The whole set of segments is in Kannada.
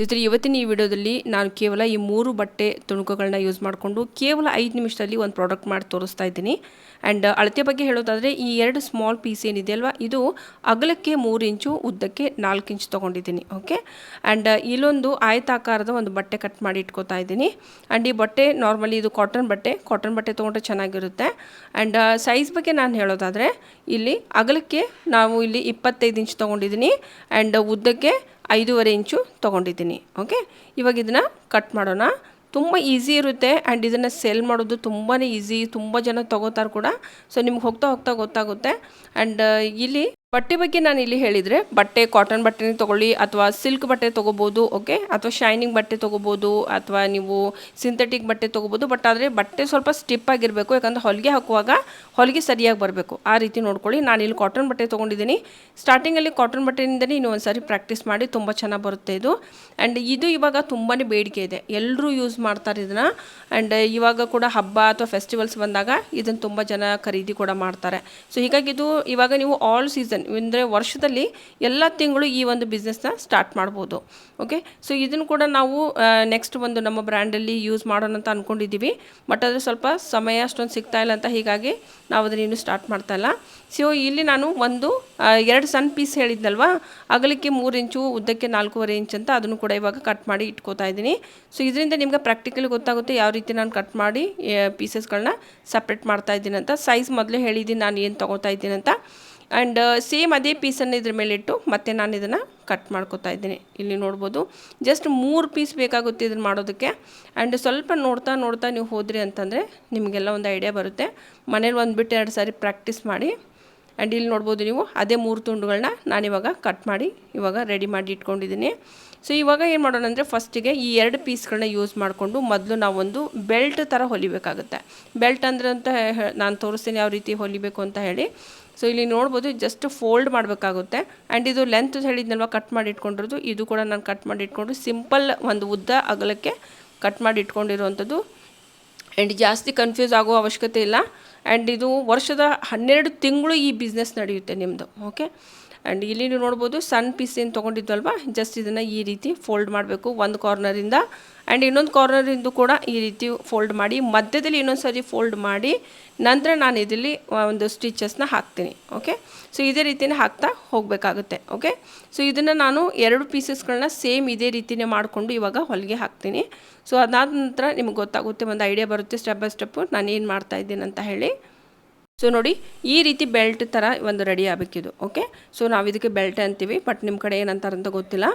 ಸ್ನೇಹಿತರೆ, ಇವತ್ತಿನ ಈ ವಿಡಿಯೋದಲ್ಲಿ ನಾನು ಕೇವಲ ಈ ಮೂರು ಬಟ್ಟೆ ತುಣುಕುಗಳನ್ನ ಯೂಸ್ ಮಾಡಿಕೊಂಡು ಕೇವಲ ಐದು ನಿಮಿಷದಲ್ಲಿ ಒಂದು ಪ್ರಾಡಕ್ಟ್ ಮಾಡಿ ತೋರಿಸ್ತಾ ಇದ್ದೀನಿ. ಆ್ಯಂಡ್ ಅಳತೆ ಬಗ್ಗೆ ಹೇಳೋದಾದರೆ, ಈ ಎರಡು ಸ್ಮಾಲ್ ಪೀಸ್ ಏನಿದೆ ಅಲ್ವಾ, ಇದು ಅಗಲಕ್ಕೆ ಮೂರು ಇಂಚು, ಉದ್ದಕ್ಕೆ ನಾಲ್ಕು ಇಂಚು ತೊಗೊಂಡಿದ್ದೀನಿ ಓಕೆ ಆ್ಯಂಡ್ ಇಲ್ಲೊಂದು ಆಯತಾಕಾರದ ಒಂದು ಬಟ್ಟೆ ಕಟ್ ಮಾಡಿ ಇಟ್ಕೋತಾ ಇದ್ದೀನಿ. ಆ್ಯಂಡ್ ಈ ಬಟ್ಟೆ ನಾರ್ಮಲಿ ಇದು ಕಾಟನ್ ಬಟ್ಟೆ ಕಾಟನ್ ಬಟ್ಟೆ ತೊಗೊಂಡ್ರೆ ಚೆನ್ನಾಗಿರುತ್ತೆ. ಆ್ಯಂಡ್ ಸೈಜ್ ಬಗ್ಗೆ ನಾನು ಹೇಳೋದಾದರೆ, ಇಲ್ಲಿ ಅಗಲಕ್ಕೆ ನಾವು ಇಲ್ಲಿ ಇಪ್ಪತ್ತೈದು ಇಂಚ್ ತೊಗೊಂಡಿದ್ದೀನಿ. ಆ್ಯಂಡ್ ಉದ್ದಕ್ಕೆ ಐದೂವರೆ ಇಂಚು ತೊಗೊಂಡಿದ್ದೀನಿ ಓಕೆ ಇವಾಗ ಇದನ್ನು ಕಟ್ ಮಾಡೋಣ. ತುಂಬ ಈಸಿ ಇರುತ್ತೆ ಆ್ಯಂಡ್ ಇದನ್ನು ಸೆಲ್ ಮಾಡೋದು ತುಂಬಾ ಈಸಿ ತುಂಬ ಜನ ತೊಗೋತಾರೆ ಕೂಡ. ಸೊ ನಿಮ್ಗೆ ಹೋಗ್ತಾ ಹೋಗ್ತಾ ಗೊತ್ತಾಗುತ್ತೆ. ಆ್ಯಂಡ್ ಇಲ್ಲಿ ಬಟ್ಟೆ ಬಗ್ಗೆ ನಾನು ಇಲ್ಲಿ ಹೇಳಿದರೆ ಬಟ್ಟೆ ಕಾಟನ್ ಬಟ್ಟೆನೇ ತೊಗೊಳ್ಳಿ ಅಥವಾ ಸಿಲ್ಕ್ ಬಟ್ಟೆ ತೊಗೋಬೋದು ಓಕೆ ಅಥವಾ ಶೈನಿಂಗ್ ಬಟ್ಟೆ ತೊಗೋಬೋದು, ಅಥವಾ ನೀವು ಸಿಂಥೆಟಿಕ್ ಬಟ್ಟೆ ತೊಗೋಬೋದು ಬಟ್ ಆದರೆ ಬಟ್ಟೆ ಸ್ವಲ್ಪ ಸ್ಟಿಪ್ ಆಗಿರಬೇಕು, ಯಾಕಂದರೆ ಹೊಲಿಗೆ ಹಾಕುವಾಗ ಹೊಲಿಗೆ ಸರಿಯಾಗಿ ಬರಬೇಕು. ಆ ರೀತಿ ನೋಡ್ಕೊಳ್ಳಿ. ನಾನು ಇಲ್ಲಿ ಕಾಟನ್ ಬಟ್ಟೆ ತೊಗೊಂಡಿದ್ದೀನಿ. ಸ್ಟಾರ್ಟಿಂಗಲ್ಲಿ ಕಾಟನ್ ಬಟ್ಟೆಯಿಂದನೇ ನೀವು ಒಂದು ಸಾರಿ ಪ್ರಾಕ್ಟೀಸ್ ಮಾಡಿ ತುಂಬ ಚೆನ್ನಾಗಿ ಬರುತ್ತೆ ಇದು. ಆ್ಯಂಡ್ ಇದು ಇವಾಗ ತುಂಬಾ ಬೇಡಿಕೆ ಇದೆ. ಎಲ್ಲರೂ ಯೂಸ್ ಮಾಡ್ತಾರೆ ಇದನ್ನು. ಆ್ಯಂಡ್ ಇವಾಗ ಕೂಡ ಹಬ್ಬ ಅಥವಾ ಫೆಸ್ಟಿವಲ್ಸ್ ಬಂದಾಗ ಇದನ್ನು ತುಂಬ ಜನ ಖರೀದಿ ಕೂಡ ಮಾಡ್ತಾರೆ. ಸೊ ಹೀಗಾಗಿ ಇದು ಇವಾಗ ನೀವು ಆಲ್ ಸೀಸನ್ ಅಂದರೆ ವರ್ಷದಲ್ಲಿ ಎಲ್ಲ ತಿಂಗಳು ಈ ಒಂದು ಬಿಸ್ನೆಸ್ನ ಸ್ಟಾರ್ಟ್ ಮಾಡ್ಬೋದು. ಓಕೆ ಸೊ ಇದನ್ನು ಕೂಡ ನಾವು ನೆಕ್ಸ್ಟ್ ಒಂದು ನಮ್ಮ ಬ್ರ್ಯಾಂಡಲ್ಲಿ ಯೂಸ್ ಮಾಡೋಣ ಅಂತ ಅಂದ್ಕೊಂಡಿದ್ದೀವಿ ಬಟ್ ಅದು ಸ್ವಲ್ಪ ಸಮಯ ಅಷ್ಟೊಂದು ಸಿಗ್ತಾ ಇಲ್ಲ ಅಂತ ಹೀಗಾಗಿ ನಾವು ಅದನ್ನು ಇನ್ನೂ ಸ್ಟಾರ್ಟ್ ಮಾಡ್ತಾ ಇಲ್ಲ. ಸೊ ಇಲ್ಲಿ ನಾನು ಒಂದು ಎರಡು ಸಣ್ಣ ಪೀಸ್ ಹೇಳಿದ್ನಲ್ವ? ಅಗಲಕ್ಕೆ ಮೂರು ಇಂಚು, ಉದ್ದಕ್ಕೆ ನಾಲ್ಕೂವರೆ ಇಂಚ್ ಅಂತ ಅದನ್ನು ಕೂಡ ಇವಾಗ ಕಟ್ ಮಾಡಿ ಇಟ್ಕೋತಾ ಇದ್ದೀನಿ. ಸೊ ಇದರಿಂದ ನಿಮ್ಗೆ ಪ್ರಾಕ್ಟಿಕಲಿ ಗೊತ್ತಾಗುತ್ತೆ ಯಾವ ರೀತಿ ನಾನು ಕಟ್ ಮಾಡಿ ಪೀಸಸ್ಗಳನ್ನ ಸಪ್ರೇಟ್ ಮಾಡ್ತಾ ಇದ್ದೀನಿ ಅಂತ. ಸೈಜ್ ಮೊದಲೇ ಹೇಳಿದ್ದೀನಿ ನಾನು ಏನು ತೊಗೋತಾ ಇದ್ದೀನಿ ಅಂತ. ಆ್ಯಂಡ್ ಸೇಮ್ ಅದೇ ಪೀಸನ್ನು ಇದ್ರ ಮೇಲೆ ಇಟ್ಟು ಮತ್ತೆ ನಾನು ಇದನ್ನು ಕಟ್ ಮಾಡ್ಕೋತಾ ಇದ್ದೀನಿ. ಇಲ್ಲಿ ನೋಡ್ಬೋದು ಜಸ್ಟ್ ಮೂರು ಪೀಸ್ ಬೇಕಾಗುತ್ತೆ ಇದನ್ನು ಮಾಡೋದಕ್ಕೆ. ಆ್ಯಂಡ್ ಸ್ವಲ್ಪ ನೋಡ್ತಾ ನೋಡ್ತಾ ನೀವು ಹೋದ್ರಿ ಅಂತಂದರೆ ನಿಮಗೆಲ್ಲ ಒಂದು ಐಡಿಯಾ ಬರುತ್ತೆ. ಮನೇಲಿ ಒಂದು ಬಿಟ್ಟು ಎರಡು ಸಾರಿ ಪ್ರಾಕ್ಟೀಸ್ ಮಾಡಿ. ಆ್ಯಂಡ್ ಇಲ್ಲಿ ನೋಡ್ಬೋದು ನೀವು ಅದೇ ಮೂರು ತುಂಡುಗಳನ್ನ ನಾನಿವಾಗ ಕಟ್ ಮಾಡಿ, ಇವಾಗ ರೆಡಿ ಮಾಡಿ ಇಟ್ಕೊಂಡಿದ್ದೀನಿ. ಸೊ ಇವಾಗ ಏನು ಮಾಡೋಣ ಅಂದರೆ ಫಸ್ಟಿಗೆ ಈ ಎರಡು ಪೀಸ್ಗಳನ್ನ ಯೂಸ್ ಮಾಡಿಕೊಂಡು ಮೊದಲು ನಾವೊಂದು ಬೆಲ್ಟ್ ಥರ ಹೊಲಿಬೇಕಾಗುತ್ತೆ. ಬೆಲ್ಟ್ ಅಂದರೆ ಅಂತ ನಾನು ತೋರಿಸ್ತೀನಿ ಯಾವ ರೀತಿ ಹೊಲಿಬೇಕು ಅಂತ ಹೇಳಿ. ಸೊ ಇಲ್ಲಿ ನೋಡ್ಬೋದು ಜಸ್ಟ್ ಫೋಲ್ಡ್ ಮಾಡಬೇಕಾಗುತ್ತೆ. ಆ್ಯಂಡ್ ಇದು ಲೆಂತ್ ಹೇಳಿದ್ನಲ್ವ ಕಟ್ ಮಾಡಿ ಇಟ್ಕೊಂಡಿರೋದು, ಇದು ಕೂಡ ನಾನು ಕಟ್ ಮಾಡಿ ಇಟ್ಕೊಂಡು ಸಿಂಪಲ್ ಒಂದು ಉದ್ದ ಅಗಲಕ್ಕೆ ಕಟ್ ಮಾಡಿ ಇಟ್ಕೊಂಡಿರುವಂಥದ್ದು. ಆ್ಯಂಡ್ ಜಾಸ್ತಿ ಕನ್ಫ್ಯೂಸ್ ಆಗೋ ಅವಶ್ಯಕತೆ ಇಲ್ಲ. ಆ್ಯಂಡ್ ಇದು ವರ್ಷದ ಹನ್ನೆರಡು ತಿಂಗಳು ಈ ಬಿಸ್ನೆಸ್ ನಡೆಯುತ್ತೆ ನಿಮ್ಮದು ಓಕೆ ಆ್ಯಂಡ್ ಇಲ್ಲಿ ನೀವು ನೋಡ್ಬೋದು ಸಣ್ಣ ಪೀಸ್ ಏನು ತೊಗೊಂಡಿದ್ವಲ್ವ? ಜಸ್ಟ್ ಇದನ್ನು ಈ ರೀತಿ ಫೋಲ್ಡ್ ಮಾಡಬೇಕು, ಒಂದು ಕಾರ್ನರಿಂದ ಆ್ಯಂಡ್ ಇನ್ನೊಂದು ಕಾರ್ನರಿಂದ ಕೂಡ ಈ ರೀತಿ ಫೋಲ್ಡ್ ಮಾಡಿ, ಮಧ್ಯದಲ್ಲಿ ಇನ್ನೊಂದು ಸರಿ ಫೋಲ್ಡ್ ಮಾಡಿ, ನಂತರ ನಾನು ಇದರಲ್ಲಿ ಒಂದು ಸ್ಟಿಚಸ್ನ ಹಾಕ್ತೀನಿ ಓಕೆ ಸೊ ಇದೇ ರೀತಿಯೇ ಹಾಕ್ತಾ ಹೋಗಬೇಕಾಗುತ್ತೆ ಓಕೆ ಸೊ ಇದನ್ನು ನಾನು ಎರಡು ಪೀಸಸ್ಗಳನ್ನ ಸೇಮ್ ಇದೇ ರೀತಿಯೇ ಮಾಡಿಕೊಂಡು ಇವಾಗ ಹೊಲಿಗೆ ಹಾಕ್ತೀನಿ. ಸೊ ಅದಾದ ನಂತರ ನಿಮ್ಗೆ ಗೊತ್ತಾಗುತ್ತೆ, ಒಂದು ಐಡಿಯಾ ಬರುತ್ತೆ ಸ್ಟೆಪ್ ಬೈ ಸ್ಟೆಪ್ಪು ನಾನು ಏನು ಮಾಡ್ತಾ ಇದ್ದೀನಿ ಅಂತ ಹೇಳಿ. ಸೊ ನೋಡಿ, ಈ ರೀತಿ ಬೆಲ್ಟ್ ಥರ ಒಂದು ರೆಡಿ ಆಗಬೇಕಿದು ಓಕೆ ಸೊ ನಾವು ಇದಕ್ಕೆ ಬೆಲ್ಟ್ ಅಂತೀವಿ ಬಟ್ ನಿಮ್ಮ ಕಡೆ ಏನಂತಾರೆ ಅಂತ ಗೊತ್ತಿಲ್ಲ.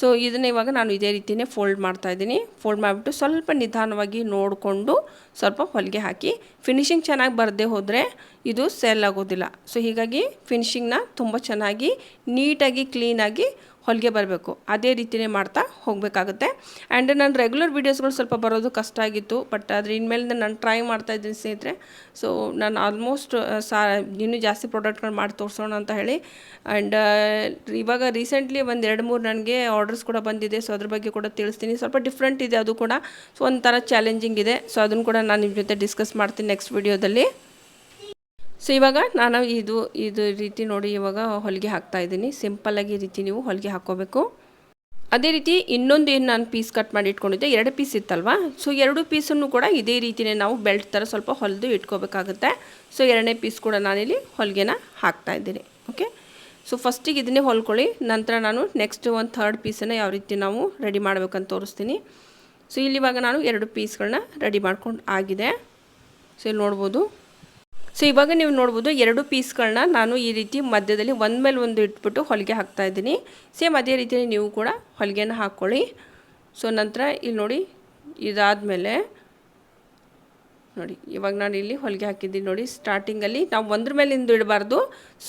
ಸೊ ಇದನ್ನ ಇವಾಗ ನಾನು ಇದೇ ರೀತಿಯೇ ಫೋಲ್ಡ್ ಮಾಡ್ತಾ ಇದ್ದೀನಿ. ಫೋಲ್ಡ್ ಮಾಡಿಬಿಟ್ಟು ಸ್ವಲ್ಪ ನಿಧಾನವಾಗಿ ನೋಡಿಕೊಂಡು ಸ್ವಲ್ಪ ಹೊಲಿಗೆ ಹಾಕಿ ಫಿನಿಶಿಂಗ್ ಚೆನ್ನಾಗಿ ಬರದೇ ಹೋದರೆ ಇದು ಸೆಲ್ ಆಗೋದಿಲ್ಲ. ಸೊ ಹೀಗಾಗಿ ಫಿನಿಶಿಂಗ್ನ ತುಂಬ ಚೆನ್ನಾಗಿ ನೀಟಾಗಿ ಕ್ಲೀನಾಗಿ ಹೊಲಿಗೆ ಬರಬೇಕು. ಅದೇ ರೀತಿಯೇ ಮಾಡ್ತಾ ಹೋಗಬೇಕಾಗುತ್ತೆ. ಆ್ಯಂಡ್ ನನ್ನ ರೆಗ್ಯುಲರ್ ವೀಡಿಯೋಸ್ಗಳು ಸ್ವಲ್ಪ ಬರೋದು ಕಷ್ಟ ಆಗಿತ್ತು. ಬಟ್ ಆದರೆ ಇನ್ಮೇಲಿಂದ ನಾನು ಟ್ರೈ ಮಾಡ್ತಾ ಇದ್ದೀನಿ ಸ್ನೇಹಿತರೆ. ಸೊ ನಾನು ಆಲ್ಮೋಸ್ಟ್ ಸಾ, ಇನ್ನೂ ಜಾಸ್ತಿ ಪ್ರಾಡಕ್ಟ್ಗಳು ಮಾಡಿ ತೋರಿಸೋಣ ಅಂತ ಹೇಳಿ. ಆ್ಯಂಡ್ ಇವಾಗ ರೀಸೆಂಟ್ಲಿ ಒಂದು ಎರಡು ಮೂರು ನನಗೆ ಆರ್ಡರ್ಸ್ ಕೂಡ ಬಂದಿದೆ. ಸೊ ಅದ್ರ ಬಗ್ಗೆ ಕೂಡ ತಿಳಿಸ್ತೀನಿ. ಸ್ವಲ್ಪ ಡಿಫ್ರೆಂಟ್ ಇದೆ ಅದು ಕೂಡ. ಸೊ ಒಂಥರ ಚಾಲೆಂಜಿಂಗ್ ಇದೆ. ಸೊ ಅದನ್ನು ಕೂಡ ನಾನು ನಿಮ್ಮ ಜೊತೆ ಡಿಸ್ಕಸ್ ಮಾಡ್ತೀನಿ ನೆಕ್ಸ್ಟ್ ವೀಡಿಯೋದಲ್ಲಿ ಸೊ ಇವಾಗ ನಾನು ಇದು ಇದು ರೀತಿ ನೋಡಿ ಇವಾಗ ಹೊಲಿಗೆ ಹಾಕ್ತಾ ಇದ್ದೀನಿ. ಸಿಂಪಲ್ಲಾಗಿ ರೀತಿ ನೀವು ಹೊಲಿಗೆ ಹಾಕ್ಕೋಬೇಕು. ಅದೇ ರೀತಿ ಇನ್ನೊಂದು ಏನು ನಾನು ಪೀಸ್ ಕಟ್ ಮಾಡಿ ಇಟ್ಕೊಂಡಿದ್ದೆ, ಎರಡು ಪೀಸ್ ಇತ್ತಲ್ವಾ? ಸೊ ಎರಡು ಪೀಸನ್ನು ಕೂಡ ಇದೇ ರೀತಿಯೇ ನಾವು ಬೆಲ್ಟ್ ಥರ ಸ್ವಲ್ಪ ಹೊಲಿದು ಇಟ್ಕೋಬೇಕಾಗುತ್ತೆ. ಸೊ ಎರಡನೇ ಪೀಸ್ ಕೂಡ ನಾನಿಲ್ಲಿ ಹೊಲಿಗೆನ ಹಾಕ್ತಾ ಇದ್ದೀನಿ. ಓಕೆ ಸೊ ಫಸ್ಟಿಗೆ ಇದನ್ನೇ ಹೊಲ್ಕೊಳ್ಳಿ. ನಂತರ ನಾನು ನೆಕ್ಸ್ಟ್ ಒಂದು ಥರ್ಡ್ ಪೀಸನ್ನು ಯಾವ ರೀತಿ ನಾವು ರೆಡಿ ಮಾಡಬೇಕಂತ ತೋರಿಸ್ತೀನಿ. ಸೊ ಇಲ್ಲಿ ಇವಾಗ ನಾನು ಎರಡು ಪೀಸ್ಗಳನ್ನ ರೆಡಿ ಮಾಡ್ಕೊಂಡು ಆಗಿದೆ. ಸೊ ಇಲ್ಲಿ ನೋಡ್ಬೋದು. ಸೊ ಇವಾಗ ನೀವು ನೋಡ್ಬೋದು ಎರಡು ಪೀಸ್ಗಳನ್ನ ನಾನು ಈ ರೀತಿ ಮಧ್ಯದಲ್ಲಿ ಒಂದು ಮೇಲೆ ಒಂದು ಇಟ್ಬಿಟ್ಟು ಹೊಲಿಗೆ ಹಾಕ್ತಾ ಇದ್ದೀನಿ. ಸೇಮ್ ಅದೇ ರೀತಿಯಲ್ಲಿ ನೀವು ಕೂಡ ಹೊಲಿಗೆನ ಹಾಕ್ಕೊಳ್ಳಿ ಸೊ ನಂತರ ಇಲ್ಲಿ ನೋಡಿ ಇದಾದಮೇಲೆ ನೋಡಿ, ಇವಾಗ ನಾನು ಇಲ್ಲಿ ಹೊಲಿಗೆ ಹಾಕಿದ್ದೀನಿ ನೋಡಿ ಸ್ಟಾರ್ಟಿಂಗಲ್ಲಿ ನಾವು ಒಂದ್ರ ಮೇಲಿಂದ ಇಡಬಾರ್ದು.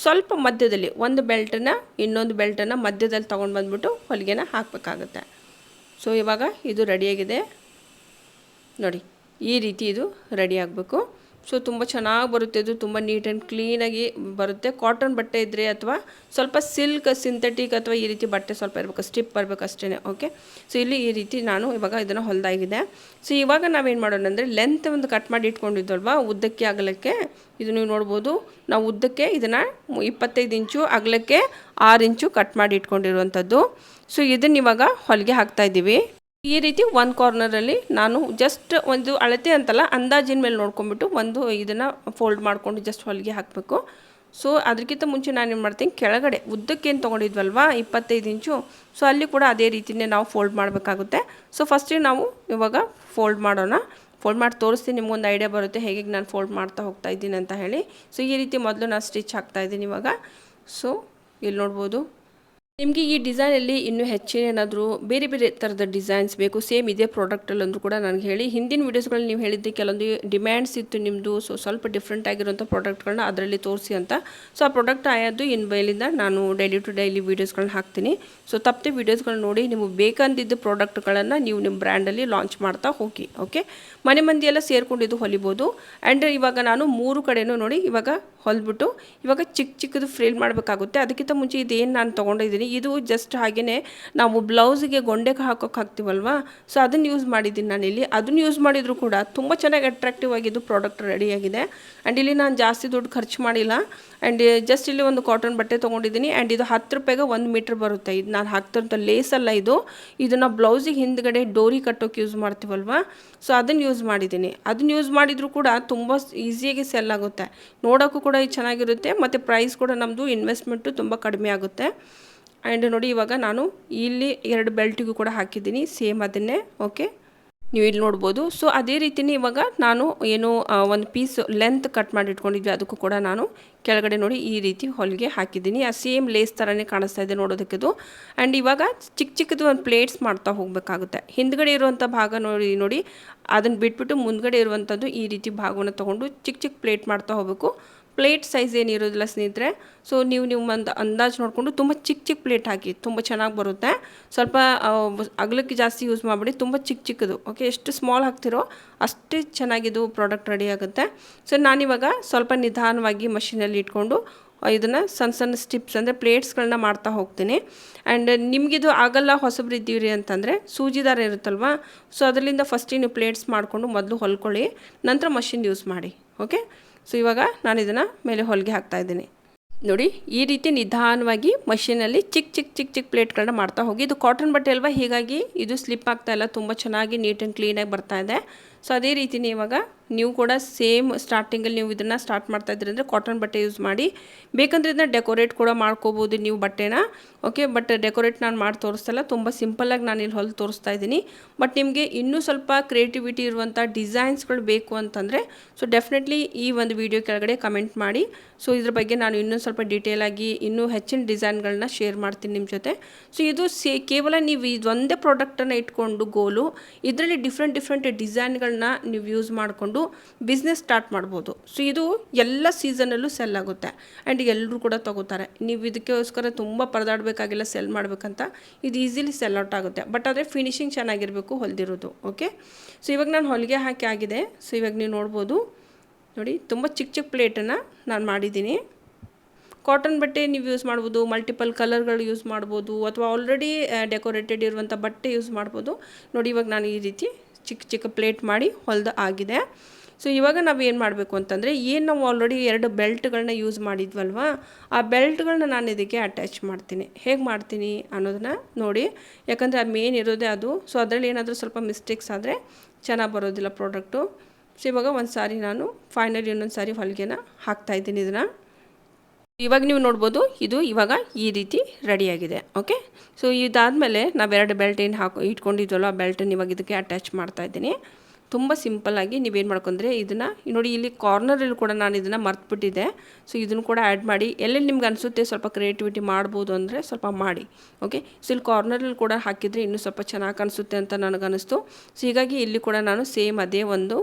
ಸ್ವಲ್ಪ ಮಧ್ಯದಲ್ಲಿ ಒಂದು ಬೆಲ್ಟನ್ನು ಇನ್ನೊಂದು ಬೆಲ್ಟನ್ನು ಮಧ್ಯದಲ್ಲಿ ತೊಗೊಂಡು ಬಂದ್ಬಿಟ್ಟು ಹೊಲಿಗೆನ ಹಾಕಬೇಕಾಗುತ್ತೆ. ಸೊ ಇವಾಗ ಇದು ರೆಡಿಯಾಗಿದೆ ನೋಡಿ, ಈ ರೀತಿ ಇದು ರೆಡಿ ಆಗಬೇಕು. ಸೊ ತುಂಬ ಚೆನ್ನಾಗಿ ಬರುತ್ತೆ ಅದು. ತುಂಬ ನೀಟ್ ಆ್ಯಂಡ್ ಕ್ಲೀನಾಗಿ ಬರುತ್ತೆ. ಕಾಟನ್ ಬಟ್ಟೆ ಇದ್ದರೆ ಅಥವಾ ಸ್ವಲ್ಪ ಸಿಲ್ಕ್ ಸಿಂಥೆಟಿಕ್ ಅಥವಾ ಈ ರೀತಿ ಬಟ್ಟೆ ಸ್ವಲ್ಪ ಇರಬೇಕು. ಸ್ಟಿಪ್ ಬರಬೇಕು ಅಷ್ಟೇ ಓಕೆ ಸೊ ಇಲ್ಲಿ ಈ ರೀತಿ ನಾನು ಇವಾಗ ಇದನ್ನು ಹೊಲ್ದಾಗಿದೆ. ಸೊ ಇವಾಗ ನಾವೇನು ಮಾಡೋಣ ಅಂದರೆ ಲೆಂತ್ ಒಂದು ಕಟ್ ಮಾಡಿ ಇಟ್ಕೊಂಡಿದ್ದಲ್ವಾ? ಉದ್ದಕ್ಕೆ ಅಗಲಕ್ಕೆ. ಇದು ನೀವು ನೋಡ್ಬೋದು. ನಾವು ಉದ್ದಕ್ಕೆ ಇದನ್ನು ಇಪ್ಪತ್ತೈದು ಇಂಚು, ಅಗಲಕ್ಕೆ ಆರು ಇಂಚು ಕಟ್ ಮಾಡಿ ಇಟ್ಕೊಂಡಿರುವಂಥದ್ದು ಸೊ ಇದನ್ನ ಇವಾಗ ಹೊಲಿಗೆ ಹಾಕ್ತಾ ಇದ್ದೀವಿ ಈ ರೀತಿ ಒಂದು ಕಾರ್ನರಲ್ಲಿ ನಾನು ಜಸ್ಟ್ ಒಂದು ಅಳತೆ ಅಂತಲ್ಲ ಅಂದಾಜಿನ ಮೇಲೆ ನೋಡ್ಕೊಂಬಿಟ್ಟು ಒಂದು ಇದನ್ನು ಫೋಲ್ಡ್ ಮಾಡಿಕೊಂಡು ಜಸ್ಟ್ ಹೊಲಿಗೆ ಹಾಕಬೇಕು. ಸೊ ಅದಕ್ಕಿಂತ ಮುಂಚೆ ನಾನು ಏನು ಮಾಡ್ತೀನಿ, ಕೆಳಗಡೆ ಉದ್ದಕ್ಕೇನು ತೊಗೊಂಡಿದ್ವಲ್ವಾ, ಇಪ್ಪತ್ತೈದು ಇಂಚು. ಸೊ ಅಲ್ಲಿ ಕೂಡ ಅದೇ ರೀತಿಯೇ ನಾವು ಫೋಲ್ಡ್ ಮಾಡಬೇಕಾಗುತ್ತೆ. ಸೊ ಫಸ್ಟಿಗೆ ನಾವು ಇವಾಗ ಫೋಲ್ಡ್ ಮಾಡೋಣ. ಫೋಲ್ಡ್ ಮಾಡಿ ತೋರಿಸ್ತೀನಿ, ನಿಮಗೊಂದು ಐಡಿಯಾ ಬರುತ್ತೆ ಹೇಗೆ ನಾನು ಫೋಲ್ಡ್ ಮಾಡ್ತಾ ಹೋಗ್ತಾ ಇದ್ದೀನಿ ಅಂತ ಹೇಳಿ. ಸೊ ಈ ರೀತಿ ಮೊದಲು ನಾನು ಸ್ಟಿಚ್ ಹಾಕ್ತಾ ಇದ್ದೀನಿ ಇವಾಗ. ಸೊ ಇಲ್ಲಿ ನೋಡ್ಬೋದು. ನಿಮಗೆ ಈ ಡಿಸೈನಲ್ಲಿ ಇನ್ನೂ ಹೆಚ್ಚಿನ ಏನಾದರೂ ಬೇರೆ ಬೇರೆ ಥರದ ಡಿಸೈನ್ಸ್ ಬೇಕು? ಸೇಮ್ ಇದೇ ಪ್ರಾಡಕ್ಟಲ್ಲಿ ಅಂದರೂ ಕೂಡ ನನಗೆ ಹೇಳಿ. ಹಿಂದಿನ ವೀಡಿಯೋಸ್ಗಳಲ್ಲಿ ನೀವು ಹೇಳಿದ್ದೆ ಕೆಲವೊಂದು ಡಿಮ್ಯಾಂಡ್ಸ್ ಇತ್ತು ನಿಮ್ಮದು ಸೊ ಸ್ವಲ್ಪ ಡಿಫ್ರೆಂಟ್ ಆಗಿರುವಂಥ ಪ್ರಾಡಕ್ಟ್ಗಳನ್ನ ಅದರಲ್ಲಿ ತೋರಿಸಿ ಅಂತ. ಸೊ ಆ ಪ್ರಾಡಕ್ಟ್ ಆಯೋದು ಇನ್ ಬೈಲಿಂದ ನಾನು ಡೈಲಿ ಟು ಡೈಲಿ ವೀಡಿಯೋಸ್ಗಳನ್ನ ಹಾಕ್ತೀನಿ. ಸೊ ತಪ್ಪದೆ ವೀಡಿಯೋಸ್ಗಳನ್ನ ನೋಡಿ ನಿಮಗೆ ಬೇಕಂದಿದ್ದ ಪ್ರಾಡಕ್ಟ್ಗಳನ್ನು ನೀವು ನಿಮ್ಮ ಬ್ರ್ಯಾಂಡಲ್ಲಿ ಲಾಂಚ್ ಮಾಡ್ತಾ ಹೋಗಿ ಓಕೆ ಮನೆ ಮಂದಿಯೆಲ್ಲ ಸೇರಿಕೊಂಡಿದ್ದು ಹೊಲಿಬೋದು. ಆ್ಯಂಡ್ ಇವಾಗ ನಾನು ಮೂರು ಕಡೆನೂ ನೋಡಿ ಇವಾಗ ಹೊಲ್ಬಿಟ್ಟು ಇವಾಗ ಚಿಕ್ಕ ಚಿಕ್ಕದು ಫ್ರೇಲ್ ಮಾಡಬೇಕಾಗುತ್ತೆ. ಅದಕ್ಕಿಂತ ಮುಂಚೆ ಇದೇನು ನಾನು ತೊಗೊಂಡಿದ್ದೀನಿ? ಇದು ಜಸ್ಟ್ ಹಾಗೆಯೇ ನಾವು ಬ್ಲೌಸಿಗೆ ಗೊಂಡೆಗೆ ಹಾಕೋಕೆ ಹಾಕ್ತೀವಲ್ವಾ? ಸೊ ಅದನ್ನು ಯೂಸ್ ಮಾಡಿದ್ದೀನಿ ನಾನಿಲ್ಲಿ. ಅದನ್ನು ಯೂಸ್ ಮಾಡಿದರೂ ಕೂಡ ತುಂಬ ಚೆನ್ನಾಗಿ ಅಟ್ರಾಕ್ಟಿವ್ ಆಗಿದ್ದು ಪ್ರಾಡಕ್ಟ್ ರೆಡಿಯಾಗಿದೆ ಆ್ಯಂಡ್ ಇಲ್ಲಿ ನಾನು ಜಾಸ್ತಿ ದುಡ್ಡು ಖರ್ಚು ಮಾಡಿಲ್ಲ. ಆ್ಯಂಡ್ ಜಸ್ಟ್ ಇಲ್ಲಿ ಒಂದು ಕಾಟನ್ ಬಟ್ಟೆ ತೊಗೊಂಡಿದ್ದೀನಿ. ಆ್ಯಂಡ್ ಇದು ಹತ್ತು ರೂಪಾಯಿಗೆ ಒಂದು ಮೀಟ್ರ್ ಬರುತ್ತೆ. ಇದು ನಾನು ಹಾಕ್ತಿರೋಂಥ ಲೇಸ್ ಅಲ್ಲ ಇದು. ಇದನ್ನು ಬ್ಲೌಸಿಗೆ ಹಿಂದ್ಗಡೆ ಡೋರಿ ಕಟ್ಟೋಕೆ ಯೂಸ್ ಮಾಡ್ತೀವಲ್ವಾ? ಸೊ ಅದನ್ನು ಯೂಸ್ ಮಾಡಿದ್ದೀನಿ. ಅದನ್ನು ಯೂಸ್ ಮಾಡಿದರೂ ಕೂಡ ತುಂಬ ಈಸಿಯಾಗಿ ಸೆಲ್ ಆಗುತ್ತೆ. ನೋಡೋಕ್ಕೂ ಕೂಡ ಇದು ಚೆನ್ನಾಗಿರುತ್ತೆ. ಮತ್ತು ಪ್ರೈಸ್ ಕೂಡ ನಮ್ಮದು ಇನ್ವೆಸ್ಟ್ಮೆಂಟು ತುಂಬ ಕಡಿಮೆ ಆಗುತ್ತೆ. ಆ್ಯಂಡ್ ನೋಡಿ ಇವಾಗ ನಾನು ಇಲ್ಲಿ ಎರಡು ಬೆಲ್ಟಿಗೂ ಕೂಡ ಹಾಕಿದ್ದೀನಿ, ಸೇಮ್ ಅದನ್ನೇ ಓಕೆ ನೀವು ಇಲ್ಲಿ ನೋಡ್ಬೋದು. ಸೊ ಅದೇ ರೀತಿಯೇ ಇವಾಗ ನಾನು ಏನು ಒಂದು ಪೀಸ್ ಲೆಂತ್ ಕಟ್ ಮಾಡಿ ಇಟ್ಕೊಂಡಿದ್ವಿ ಅದಕ್ಕೂ ಕೂಡ ನಾನು ಕೆಳಗಡೆ ನೋಡಿ ಈ ರೀತಿ ಹೊಲಿಗೆ ಹಾಕಿದ್ದೀನಿ. ಆ ಸೇಮ್ ಲೇಸ್ ಥರನೇ ಕಾಣಿಸ್ತಾ ಇದೆ ನೋಡೋದಕ್ಕಿದು ಆ್ಯಂಡ್ ಇವಾಗ ಚಿಕ್ಕ ಚಿಕ್ಕದು ಒಂದು ಪ್ಲೇಟ್ಸ್ ಮಾಡ್ತಾ ಹೋಗಬೇಕಾಗುತ್ತೆ. ಹಿಂದ್ಗಡೆ ಇರುವಂಥ ಭಾಗ ನೋಡಿ ನೋಡಿ, ಅದನ್ನು ಬಿಟ್ಬಿಟ್ಟು ಮುಂದ್ಗಡೆ ಇರುವಂಥದ್ದು ಈ ರೀತಿ ಭಾಗವನ್ನು ತೊಗೊಂಡು ಚಿಕ್ಕ ಚಿಕ್ಕ ಪ್ಲೇಟ್ ಮಾಡ್ತಾ ಹೋಗಬೇಕು. ಪ್ಲೇಟ್ ಸೈಜ್ ಏನಿರೋದಿಲ್ಲ ಸ್ನೇಹಿತರೆ. ಸೊ ನೀವು ನೀವು ಒಂದು ಅಂದಾಜು ನೋಡಿಕೊಂಡು ತುಂಬ ಚಿಕ್ಕ ಚಿಕ್ಕ ಪ್ಲೇಟ್ ಹಾಕಿ, ತುಂಬ ಚೆನ್ನಾಗಿ ಬರುತ್ತೆ. ಸ್ವಲ್ಪ ಅಗಲಕ್ಕೆ ಜಾಸ್ತಿ ಯೂಸ್ ಮಾಡಿಬಿಡಿ, ತುಂಬ ಚಿಕ್ಕ ಚಿಕ್ಕದು ಓಕೆ ಎಷ್ಟು ಸ್ಮಾಲ್ ಹಾಕ್ತಿರೋ ಅಷ್ಟೇ ಚೆನ್ನಾಗಿದು ಪ್ರಾಡಕ್ಟ್ ರೆಡಿ ಆಗುತ್ತೆ. ಸೊ ನಾನಿವಾಗ ಸ್ವಲ್ಪ ನಿಧಾನವಾಗಿ ಮಷಿನಲ್ಲಿ ಇಟ್ಕೊಂಡು ಇದನ್ನು ಸಣ್ಣ ಸಣ್ಣ ಸ್ಟಿಪ್ಸ್ ಅಂದರೆ ಪ್ಲೇಟ್ಸ್ಗಳನ್ನ ಮಾಡ್ತಾ ಹೋಗ್ತೀನಿ. ಆ್ಯಂಡ್ ನಿಮಗಿದು ಆಗಲ್ಲ ಹೊಸಬ್ರು ಇದ್ದೀವ್ರಿ ಅಂತಂದರೆ ಸೂಜಿದಾರ ಇರುತ್ತಲ್ವಾ? ಸೊ ಅದರಿಂದ ಫಸ್ಟಿಗೆ ನೀವು ಪ್ಲೇಟ್ಸ್ ಮಾಡಿಕೊಂಡು ಮೊದಲು ಹೊಲ್ಕೊಳ್ಳಿ, ನಂತರ ಮಷಿನ್ ಯೂಸ್ ಮಾಡಿ ಓಕೆ ಸೊ ಇವಾಗ ನಾನು ಇದನ್ನು ಮೇಲೆ ಹೊಲಿಗೆ ಹಾಕ್ತಾ ಇದ್ದೀನಿ. ನೋಡಿ, ಈ ರೀತಿ ನಿಧಾನವಾಗಿ ಮಷೀನಲ್ಲಿ ಚಿಕ್ಕ ಚಿಕ್ಕ ಚಿಕ್ಕ ಚಿಕ್ಕ ಪ್ಲೇಟ್ಗಳನ್ನ ಮಾಡ್ತಾ ಹೋಗಿ. ಇದು ಕಾಟನ್ ಬಟ್ಟೆ ಅಲ್ವಾ? ಹೀಗಾಗಿ ಇದು ಸ್ಲಿಪ್ ಆಗ್ತಾ ಇಲ್ಲ. ತುಂಬ ಚೆನ್ನಾಗಿ ನೀಟ್ ಆ್ಯಂಡ್ ಕ್ಲೀನಾಗಿ ಬರ್ತಾ ಇದೆ. ಸೊ ಅದೇ ರೀತಿನೇ ಇವಾಗ ನೀವು ಕೂಡ ಸೇಮ್ ಸ್ಟಾರ್ಟಿಂಗಲ್ಲಿ ನೀವು ಇದನ್ನು ಸ್ಟಾರ್ಟ್ ಮಾಡ್ತಾ ಇದ್ರಿ ಅಂದರೆ ಕಾಟನ್ ಬಟ್ಟೆ ಯೂಸ್ ಮಾಡಿ. ಬೇಕಂದ್ರೆ ಇದನ್ನ ಡೆಕೋರೇಟ್ ಕೂಡ ಮಾಡ್ಕೋಬೋದು ನೀವು ಬಟ್ಟೆನ. ಓಕೆ ಬಟ್ ಡೆಕೋರೇಟ್ ನಾನು ಮಾಡಿ ತೋರಿಸ್ತಲ್ಲ, ತುಂಬ ಸಿಂಪಲ್ಲಾಗಿ ನಾನು ಇಲ್ಲಿ ಹೊಲ ತೋರಿಸ್ತಾ ಇದ್ದೀನಿ. ಬಟ್ ನಿಮಗೆ ಇನ್ನೂ ಸ್ವಲ್ಪ ಕ್ರಿಯೇಟಿವಿಟಿ ಇರುವಂಥ ಡಿಸೈನ್ಸ್ಗಳು ಬೇಕು ಅಂತಂದರೆ ಸೊ ಡೆಫಿನೆಟ್ಲಿ ಈ ಒಂದು ವಿಡಿಯೋ ಕೆಳಗಡೆ ಕಮೆಂಟ್ ಮಾಡಿ. ಸೊ ಇದ್ರ ಬಗ್ಗೆ ನಾನು ಇನ್ನೂ ಸ್ವಲ್ಪ ಡೀಟೇಲ್ ಆಗಿ ಇನ್ನೂ ಹೆಚ್ಚಿನ ಡಿಸೈನ್ಗಳನ್ನ ಶೇರ್ ಮಾಡ್ತೀನಿ ನಿಮ್ಮ ಜೊತೆ. ಸೊ ಇದು ಸೇ, ಕೇವಲ ನೀವು ಇದೊಂದೇ ಪ್ರಾಡಕ್ಟನ್ನು ಇಟ್ಕೊಂಡು ಗೋಲು ಇದರಲ್ಲಿ ಡಿಫ್ರೆಂಟ್ ಡಿಫ್ರೆಂಟ್ ಡಿಸೈನ್ಗಳನ್ನ ನೀವು ಯೂಸ್ ಮಾಡಿಕೊಂಡು ಬಿಸ್ನೆಸ್ ಸ್ಟಾರ್ಟ್ ಮಾಡ್ಬೋದು. ಸೊ ಇದು ಎಲ್ಲ ಸೀಸನಲ್ಲೂ ಸೆಲ್ ಆಗುತ್ತೆ. ಆ್ಯಂಡ್ ಎಲ್ಲರೂ ಕೂಡ ತಗೋತಾರೆ. ನೀವು ಇದಕ್ಕೋಸ್ಕರ ತುಂಬ ಪರದಾಡಬೇಕಾಗಿಲ್ಲ ಸೆಲ್ ಮಾಡಬೇಕಂತ, ಇದು ಈಸಿಲಿ ಸೆಲ್ ಔಟ್ ಆಗುತ್ತೆ. ಬಟ್ ಆದರೆ ಫಿನಿಶಿಂಗ್ ಚೆನ್ನಾಗಿರಬೇಕು, ಹೊಲಿದಿರೋದು. ಓಕೆ ಸೊ ಇವಾಗ ನಾನು ಹೊಲಿಗೆ ಹಾಕಿ ಆಗಿದೆ. ಸೊ ಇವಾಗ ನೀವು ನೋಡ್ಬೋದು. ನೋಡಿ, ತುಂಬ ಚಿಕ್ಕ ಚಿಕ್ಕ ಪ್ಲೇಟನ್ನು ನಾನು ಮಾಡಿದ್ದೀನಿ. ಕಾಟನ್ ಬಟ್ಟೆ ನೀವು ಯೂಸ್ ಮಾಡ್ಬೋದು. ಮಲ್ಟಿಪಲ್ ಕಲರ್ಗಳು ಯೂಸ್ ಮಾಡ್ಬೋದು. ಅಥವಾ ಆಲ್ರೆಡಿ ಡೆಕೋರೇಟೆಡ್ ಇರುವಂಥ ಬಟ್ಟೆ ಯೂಸ್ ಮಾಡ್ಬೋದು. ನೋಡಿ, ಇವಾಗ ನಾನು ಈ ರೀತಿ ಚಿಕ್ಕ ಚಿಕ್ಕ ಪ್ಲೇಟ್ ಮಾಡಿ ಹೊಲ್ದು ಆಗಿದೆ. ಸೊ ಇವಾಗ ನಾವು ಏನು ಮಾಡಬೇಕು ಅಂತಂದರೆ, ಏನು ನಾವು ಆಲ್ರೆಡಿ ಎರಡು ಬೆಲ್ಟ್ಗಳನ್ನ ಯೂಸ್ ಮಾಡಿದ್ವಲ್ವ, ಆ ಬೆಲ್ಟ್ಗಳನ್ನ ನಾನು ಇದಕ್ಕೆ ಅಟ್ಯಾಚ್ ಮಾಡ್ತೀನಿ. ಹೇಗೆ ಮಾಡ್ತೀನಿ ಅನ್ನೋದನ್ನ ನೋಡಿ. ಯಾಕಂದರೆ ಅದು ಮೇನ್ ಇರೋದೇ ಅದು. ಸೊ ಅದರಲ್ಲಿ ಏನಾದರೂ ಸ್ವಲ್ಪ ಮಿಸ್ಟೇಕ್ಸ್ ಆದರೆ ಚೆನ್ನಾಗಿ ಬರೋದಿಲ್ಲ ಪ್ರಾಡಕ್ಟು ಸೊ ಇವಾಗ ಒಂದು ಸಾರಿ ನಾನು ಫೈನಲಿ ಇನ್ನೊಂದು ಸಾರಿ ಹೊಲಿಗೆನ ಹಾಕ್ತಾಯಿದ್ದೀನಿ ಇದನ್ನು. ಇವಾಗ ನೀವು ನೋಡ್ಬೋದು, ಇದು ಇವಾಗ ಈ ರೀತಿ ರೆಡಿಯಾಗಿದೆ ಓಕೆ ಸೊ ಇದಾದಮೇಲೆ ನಾವೆರಡು ಬೆಲ್ಟ್ ಏನು ಹಾಕು, ಇಟ್ಕೊಂಡಿದ್ವಲ್ಲ, ಆ ಬೆಲ್ಟನ್ನು ಇವಾಗ ಇದಕ್ಕೆ ಅಟ್ಯಾಚ್ ಮಾಡ್ತಾ ಇದ್ದೀನಿ. ತುಂಬ ಸಿಂಪಲ್ಲಾಗಿ ನೀವೇನು ಮಾಡ್ಕೊಂಡ್ರೆ ಇದನ್ನು, ನೋಡಿ ಇಲ್ಲಿ ಕಾರ್ನರಲ್ಲಿ ಕೂಡ ನಾನು ಇದನ್ನು ಮರ್ತುಬಿಟ್ಟಿದ್ದೆ. ಸೊ ಇದನ್ನು ಕೂಡ ಆ್ಯಡ್ ಮಾಡಿ, ಎಲ್ಲೆಲ್ಲಿ ನಿಮ್ಗೆ ಅನಿಸುತ್ತೆ ಸ್ವಲ್ಪ ಕ್ರಿಯೇಟಿವಿಟಿ ಮಾಡ್ಬೋದು ಅಂದರೆ ಸ್ವಲ್ಪ ಮಾಡಿ ಓಕೆ ಸೊ ಇಲ್ಲಿ ಕಾರ್ನರಲ್ಲಿ ಕೂಡ ಹಾಕಿದರೆ ಇನ್ನೂ ಸ್ವಲ್ಪ ಚೆನ್ನಾಗಿ ಕಾಣಿಸುತ್ತೆ ಅಂತ ನನಗನ್ನಿಸ್ತು. ಸೊ ಹೀಗಾಗಿ ಇಲ್ಲಿ ಕೂಡ ನಾನು ಸೇಮ್ ಅದೇ ಒಂದು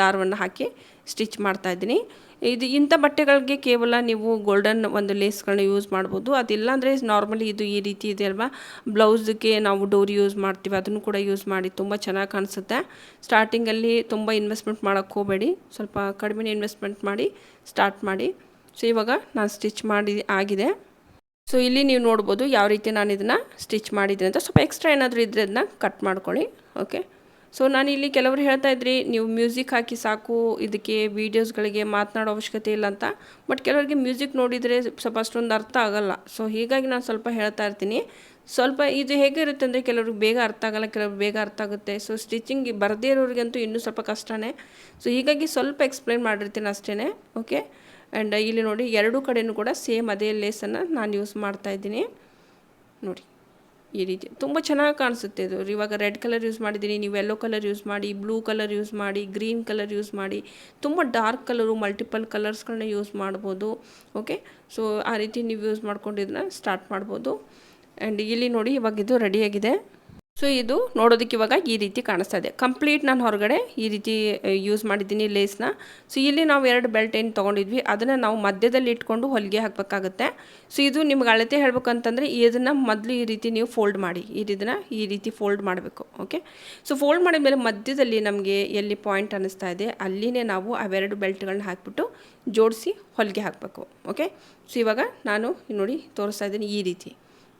ದಾರವನ್ನು ಹಾಕಿ ಸ್ಟಿಚ್ ಮಾಡ್ತಾಯಿದ್ದೀನಿ ಇದು ಇಂಥ ಬಟ್ಟೆಗಳಿಗೆ ಕೇವಲ ನೀವು ಗೋಲ್ಡನ್ ಒಂದು ಲೇಸ್ಗಳನ್ನ ಯೂಸ್ ಮಾಡ್ಬೋದು. ಅದಿಲ್ಲ ಅಂದರೆ ನಾರ್ಮಲಿ ಇದು ಈ ರೀತಿ ಇದೆ ಅಲ್ವಾ? ಬ್ಲೌಸ್ಗೆ ನಾವು ಡೋರಿ ಯೂಸ್ ಮಾಡ್ತೀವಿ, ಅದನ್ನು ಕೂಡ ಯೂಸ್ ಮಾಡಿ ತುಂಬ ಚೆನ್ನಾಗಿ ಕಾಣಿಸುತ್ತೆ. ಸ್ಟಾರ್ಟಿಂಗಲ್ಲಿ ತುಂಬ ಇನ್ವೆಸ್ಟ್ಮೆಂಟ್ ಮಾಡೋಕ್ಕೆ ಹೋಗಬೇಡಿ. ಸ್ವಲ್ಪ ಕಡಿಮೆ ಇನ್ವೆಸ್ಟ್ಮೆಂಟ್ ಮಾಡಿ ಸ್ಟಾರ್ಟ್ ಮಾಡಿ. ಸೊ ಇವಾಗ ನಾನು ಸ್ಟಿಚ್ ಮಾಡಿ, ಆಗಿದೆ. ಸೊ ಇಲ್ಲಿ ನೀವು ನೋಡ್ಬೋದು ಯಾವ ರೀತಿ ನಾನು ಇದನ್ನು ಸ್ಟಿಚ್ ಮಾಡಿದ್ದೀನಿ ಅಂತ. ಸ್ವಲ್ಪ ಎಕ್ಸ್ಟ್ರಾ ಏನಾದರೂ ಇದ್ದರೆ ಅದನ್ನ ಕಟ್ ಮಾಡ್ಕೊಳ್ಳಿ. ಓಕೆ ಸೊ ನಾನು ಇಲ್ಲಿ ಕೆಲವರು ಹೇಳ್ತಾ ಇದ್ರಿ, ನೀವು ಮ್ಯೂಸಿಕ್ ಹಾಕಿ ಸಾಕು, ಇದಕ್ಕೆ ವೀಡಿಯೋಸ್ಗಳಿಗೆ ಮಾತನಾಡೋ ಅವಶ್ಯಕತೆ ಇಲ್ಲ ಅಂತ. ಬಟ್ ಕೆಲವರಿಗೆ ಮ್ಯೂಸಿಕ್ ನೋಡಿದರೆ ಸ್ವಲ್ಪ ಅಷ್ಟೊಂದು ಅರ್ಥ ಆಗಲ್ಲ. ಸೊ ಹೀಗಾಗಿ ನಾನು ಸ್ವಲ್ಪ ಹೇಳ್ತಾ ಇರ್ತೀನಿ. ಸ್ವಲ್ಪ ಇದು ಹೇಗೆ ಇರುತ್ತೆ ಅಂದರೆ ಕೆಲವ್ರಿಗೆ ಬೇಗ ಅರ್ಥ ಆಗಲ್ಲ, ಕೆಲವ್ರಿಗೆ ಬೇಗ ಅರ್ಥ ಆಗುತ್ತೆ. ಸೊ ಸ್ಟಿಚಿಂಗ್ ಬರದೇ ಇರೋರಿಗಂತೂ ಇನ್ನೂ ಸ್ವಲ್ಪ ಕಷ್ಟನೇ. ಸೊ ಹೀಗಾಗಿ ಸ್ವಲ್ಪ ಎಕ್ಸ್ಪ್ಲೈನ್ ಮಾಡಿರ್ತೀನಿ ಅಷ್ಟೇ ಓಕೆ ಆ್ಯಂಡ್ ಇಲ್ಲಿ ನೋಡಿ, ಎರಡೂ ಕಡೆಯೂ ಕೂಡ ಸೇಮ್ ಅದೇ ಲೇಸನ್ನು ನಾನು ಯೂಸ್ ಮಾಡ್ತಾ ಇದ್ದೀನಿ. ನೋಡಿ. ಈ ರೀತಿ ತುಂಬ ಚೆನ್ನಾಗಿ ಕಾಣಿಸುತ್ತೆ ಇದು. ಇವಾಗ ರೆಡ್ ಕಲರ್ ಯೂಸ್ ಮಾಡಿದ್ದೀನಿ, ನೀವು ಯೆಲ್ಲೋ ಕಲರ್ ಯೂಸ್ ಮಾಡಿ ಬ್ಲೂ ಕಲರ್ ಯೂಸ್ ಮಾಡಿ ಗ್ರೀನ್ ಕಲರ್ ಯೂಸ್ ಮಾಡಿ, ತುಂಬ ಡಾರ್ಕ್ ಕಲರು ಮಲ್ಟಿಪಲ್ ಕಲರ್ಸ್ಗಳನ್ನ ಯೂಸ್ ಮಾಡ್ಬೋದು. ಓಕೆ ಸೊ ಆ ರೀತಿ ನೀವು ಯೂಸ್ ಮಾಡ್ಕೊಂಡು ಇದನ್ನ ಸ್ಟಾರ್ಟ್ ಮಾಡ್ಬೋದು. ಆ್ಯಂಡ್ ಇಲ್ಲಿ ನೋಡಿ ಇವಾಗ ಇದು ರೆಡಿಯಾಗಿದೆ ಸೊ ಇದು ನೋಡೋದಕ್ಕೆ ಇವಾಗ ಈ ರೀತಿ ಕಾಣಿಸ್ತಾ ಇದೆ. ಕಂಪ್ಲೀಟ್ ನಾನು ಹೊರಗಡೆ ಈ ರೀತಿ ಯೂಸ್ ಮಾಡಿದ್ದೀನಿ ಲೇಸ್ನ ಸೊ ಇಲ್ಲಿ ನಾವು ಎರಡು ಬೆಲ್ಟ್ ಏನು ತೊಗೊಂಡಿದ್ವಿ. ಅದನ್ನು ನಾವು ಮಧ್ಯದಲ್ಲಿ ಇಟ್ಕೊಂಡು ಹೊಲಿಗೆ ಹಾಕಬೇಕಾಗುತ್ತೆ. ಸೊ ಇದು ನಿಮ್ಗೆ ಅಳತೆ ಹೇಳ್ಬೇಕಂತಂದರೆ ಇದನ್ನು ಮೊದಲು ಈ ರೀತಿ ನೀವು ಫೋಲ್ಡ್ ಮಾಡಿ. ಇದನ್ನು ಈ ರೀತಿ ಫೋಲ್ಡ್ ಮಾಡಬೇಕು ಓಕೆ ಸೊ ಫೋಲ್ಡ್ ಮಾಡಿದ ಮೇಲೆ ಮಧ್ಯದಲ್ಲಿ ನಮಗೆ ಎಲ್ಲಿ ಪಾಯಿಂಟ್ ಅನ್ನಿಸ್ತಾ ಇದೆ, ಅಲ್ಲಿನೇ ನಾವು ಅವೆರಡು ಬೆಲ್ಟ್ಗಳನ್ನ ಹಾಕಿಬಿಟ್ಟು ಜೋಡಿಸಿ ಹೊಲಿಗೆ ಹಾಕಬೇಕು ಓಕೆ ಸೊ ಇವಾಗ ನಾನು ನೋಡಿ ತೋರಿಸ್ತಾ ಇದ್ದೀನಿ ಈ ರೀತಿ.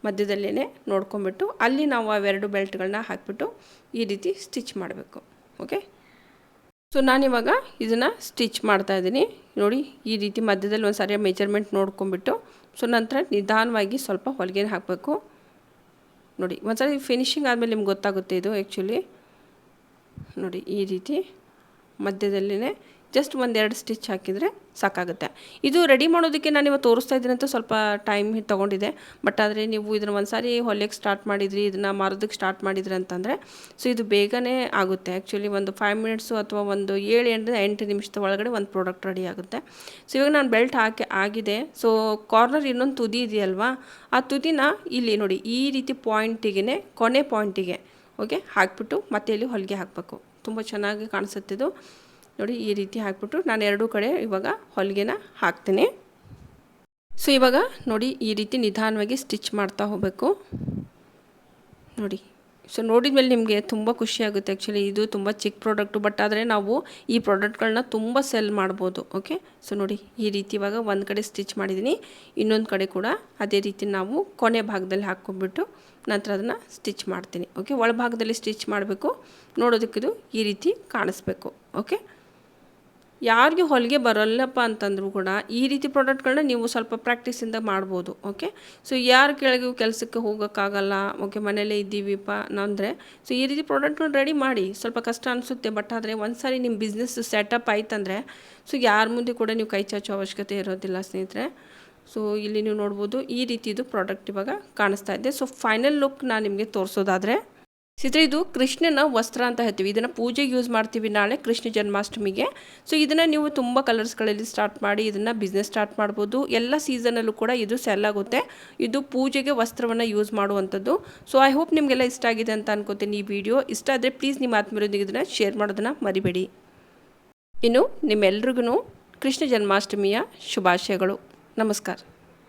ಮಧ್ಯದಲ್ಲೇ ನೋಡ್ಕೊಂಬಿಟ್ಟು ಅಲ್ಲಿ ನಾವು ಅವೆರಡು ಬೆಲ್ಟ್ಗಳನ್ನ ಹಾಕಿಬಿಟ್ಟು ಈ ರೀತಿ ಸ್ಟಿಚ್ ಮಾಡಬೇಕು, ಓಕೆ? ಸೊ, ನಾನಿವಾಗ ಇದನ್ನು ಸ್ಟಿಚ್ ಮಾಡ್ತಾ ಇದ್ದೀನಿ. ನೋಡಿ, ಈ ರೀತಿ ಮಧ್ಯದಲ್ಲಿ ಒಂದು ಸರಿಯಾಗಿ ಮೆಜರ್ಮೆಂಟ್ ನೋಡ್ಕೊಂಬಿಟ್ಟು, ಸೊ, ನಂತರ ನಿಧಾನವಾಗಿ ಸ್ವಲ್ಪ ಹೊಲಿಗೆನ ಹಾಕಬೇಕು. ನೋಡಿ, ಒಂದ್ಸರಿ ಫಿನಿಶಿಂಗ್ ಆದಮೇಲೆ ನಿಮ್ಗೆ ಗೊತ್ತಾಗುತ್ತೆ ಇದು ಆ್ಯಕ್ಚುಲಿ ನೋಡಿ, ಈ ರೀತಿ ಮಧ್ಯದಲ್ಲೇ ಜಸ್ಟ್ ಒಂದೆರಡು ಸ್ಟಿಚ್ ಹಾಕಿದರೆ ಸಾಕಾಗುತ್ತೆ. ಇದು ರೆಡಿ ಮಾಡೋದಕ್ಕೆ ನಾನು ಇವಾಗ ತೋರಿಸ್ತಾ ಇದ್ದೀನಿ ಅಂತ ಸ್ವಲ್ಪ ಟೈಮ್ ತೊಗೊಂಡಿದೆ ಬಟ್ ಆದರೆ ನೀವು ಇದನ್ನು ಒಂದು ಸಾರಿ ಹೊಲಿಯಕ್ಕೆ ಸ್ಟಾರ್ಟ್ ಮಾಡಿದ್ರಿ, ಇದನ್ನು ಮಾರೋದಕ್ಕೆ ಸ್ಟಾರ್ಟ್ ಮಾಡಿದ್ರಿ ಅಂತಂದರೆ ಸೊ ಇದು ಬೇಗನೆ ಆಗುತ್ತೆ. ಆ್ಯಕ್ಚುಲಿ ಒಂದು ಫೈವ್ ಮಿನಿಟ್ಸು ಅಥವಾ ಒಂದು ಏಳು ಎಂಟು ಎಂಟು ನಿಮಿಷದ ಒಳಗಡೆ ಒಂದು ಪ್ರಾಡಕ್ಟ್ ರೆಡಿ ಆಗುತ್ತೆ. ಸೊ ಇವಾಗ ನಾನು ಬೆಲ್ಟ್ ಹಾಕಿ ಆಗಿದೆ. ಸೊ ಕಾರ್ನರ್ ಇನ್ನೊಂದು ತುದಿ ಇದೆಯಲ್ವಾ, ಆ ತುದಿನ ಇಲ್ಲಿ ನೋಡಿ ಈ ರೀತಿ ಪಾಯಿಂಟಿಗೆ ಕೊನೆ ಪಾಯಿಂಟಿಗೆ ಓಕೆ ಹಾಕ್ಬಿಟ್ಟು ಮತ್ತೆ ಇಲ್ಲಿ ಹೊಲಿಗೆ ಹಾಕಬೇಕು. ತುಂಬ ಚೆನ್ನಾಗಿ ಕಾಣಿಸುತ್ತಿದ್ದು ನೋಡಿ ಈ ರೀತಿ ಹಾಕ್ಬಿಟ್ಟು ನಾನು ಎರಡೂ ಕಡೆ ಇವಾಗ ಹೊಲಿಗೆನ ಹಾಕ್ತೀನಿ. ಸೊ ಇವಾಗ ನೋಡಿ ಈ ರೀತಿ ನಿಧಾನವಾಗಿ ಸ್ಟಿಚ್ ಮಾಡ್ತಾ ಹೋಗಬೇಕು. ನೋಡಿ ಸೊ ನೋಡಿದ ಮೇಲೆ ನಿಮಗೆ ತುಂಬ ಖುಷಿಯಾಗುತ್ತೆ ಆ್ಯಕ್ಚುಲಿ ಇದು ತುಂಬ ಚಿಕ್ಕ ಪ್ರಾಡಕ್ಟು ಬಟ್ ಆದರೆ ನಾವು ಈ ಪ್ರಾಡಕ್ಟ್ಗಳನ್ನ ತುಂಬ ಸೆಲ್ ಮಾಡ್ಬೋದು ಓಕೆ ಸೊ ನೋಡಿ ಈ ರೀತಿ ಇವಾಗ ಒಂದು ಕಡೆ ಸ್ಟಿಚ್ ಮಾಡಿದ್ದೀನಿ ಇನ್ನೊಂದು ಕಡೆ ಕೂಡ ಅದೇ ರೀತಿ ನಾವು ಕೊನೆ ಭಾಗದಲ್ಲಿ ಹಾಕ್ಕೊಂಡ್ಬಿಟ್ಟು ನಂತರ ಅದನ್ನು ಸ್ಟಿಚ್ ಮಾಡ್ತೀನಿ ಓಕೆ ಒಳಭಾಗದಲ್ಲಿ ಸ್ಟಿಚ್ ಮಾಡಬೇಕು. ನೋಡೋದಕ್ಕಿದು ಈ ರೀತಿ ಕಾಣಿಸ್ಬೇಕು ಓಕೆ ಯಾರಿಗೆ ಹೊಲಿಗೆ ಬರೋಲ್ಲಪ್ಪ ಅಂತಂದರೂ ಕೂಡ ಈ ರೀತಿ ಪ್ರಾಡಕ್ಟ್ಗಳನ್ನ ನೀವು ಸ್ವಲ್ಪ ಪ್ರಾಕ್ಟೀಸಿಂದ ಮಾಡ್ಬೋದು, ಓಕೆ? ಸೊ ಯಾರು ಕೆಳಗೆ ಕೆಲಸಕ್ಕೆ ಹೋಗೋಕ್ಕಾಗಲ್ಲ, ಓಕೆ ಮನೇಲೇ ಇದ್ದೀವಿಪ್ಪ ಅಂದರೆ ಸೊ ಈ ರೀತಿ ಪ್ರಾಡಕ್ಟ್ಗಳು ರೆಡಿ ಮಾಡಿ. ಸ್ವಲ್ಪ ಕಷ್ಟ ಅನಿಸುತ್ತೆ ಬಟ್ ಆದರೆ ಒಂದು ಸಾರಿ ನಿಮ್ಮ ಬಿಸ್ನೆಸ್ ಸೆಟಪ್ ಆಯ್ತಂದರೆ ಸೊ ಯಾರ ಮುಂದೆ ಕೂಡ ನೀವು ಕೈ ಚಾಚೋ ಅವಶ್ಯಕತೆ ಇರೋದಿಲ್ಲ ಸ್ನೇಹಿತರೆ. ಸೊ ಇಲ್ಲಿ ನೀವು ನೋಡ್ಬೋದು ಈ ರೀತಿದು ಪ್ರಾಡಕ್ಟ್ ಇವಾಗ ಕಾಣಿಸ್ತಾ ಇದೆ. ಸೊ ಫೈನಲ್ ಲುಕ್ ನಾನು ನಿಮಗೆ ತೋರಿಸೋದಾದರೆ ಸಿದ್ರೆ ಇದು ಕೃಷ್ಣನ ವಸ್ತ್ರ ಅಂತ ಹೇಳ್ತೀವಿ. ಇದನ್ನು ಪೂಜೆಗೆ ಯೂಸ್ ಮಾಡ್ತೀವಿ ನಾಳೆ ಕೃಷ್ಣ ಜನ್ಮಾಷ್ಟಮಿಗೆ. ಸೊ ಇದನ್ನು ನೀವು ತುಂಬ ಕಲರ್ಸ್ಗಳಲ್ಲಿ ಸ್ಟಾರ್ಟ್ ಮಾಡಿ, ಇದನ್ನು ಬಿಸ್ನೆಸ್ ಸ್ಟಾರ್ಟ್ ಮಾಡ್ಬೋದು. ಎಲ್ಲ ಸೀಸನಲ್ಲೂ ಕೂಡ ಇದು ಸೆಲ್ ಆಗುತ್ತೆ. ಇದು ಪೂಜೆಗೆ ವಸ್ತ್ರವನ್ನು ಯೂಸ್ ಮಾಡುವಂಥದ್ದು. ಸೊ ಐ ಹೋಪ್ ನಿಮಗೆಲ್ಲ ಇಷ್ಟ ಆಗಿದೆ ಅಂತ ಅನ್ಕೋತೀನಿ ಈ ವಿಡಿಯೋ ಇಷ್ಟ ಆದರೆ ಪ್ಲೀಸ್ ನಿಮ್ಮ ಆತ್ಮೀಯರೊಂದಿಗೆ ಇದನ್ನು ಶೇರ್ ಮಾಡೋದನ್ನು ಮರಿಬೇಡಿ. ಇನ್ನು ನಿಮ್ಮೆಲ್ರಿಗೂ ಕೃಷ್ಣ ಜನ್ಮಾಷ್ಟಮಿಯ ಶುಭಾಶಯಗಳು. ನಮಸ್ಕಾರ.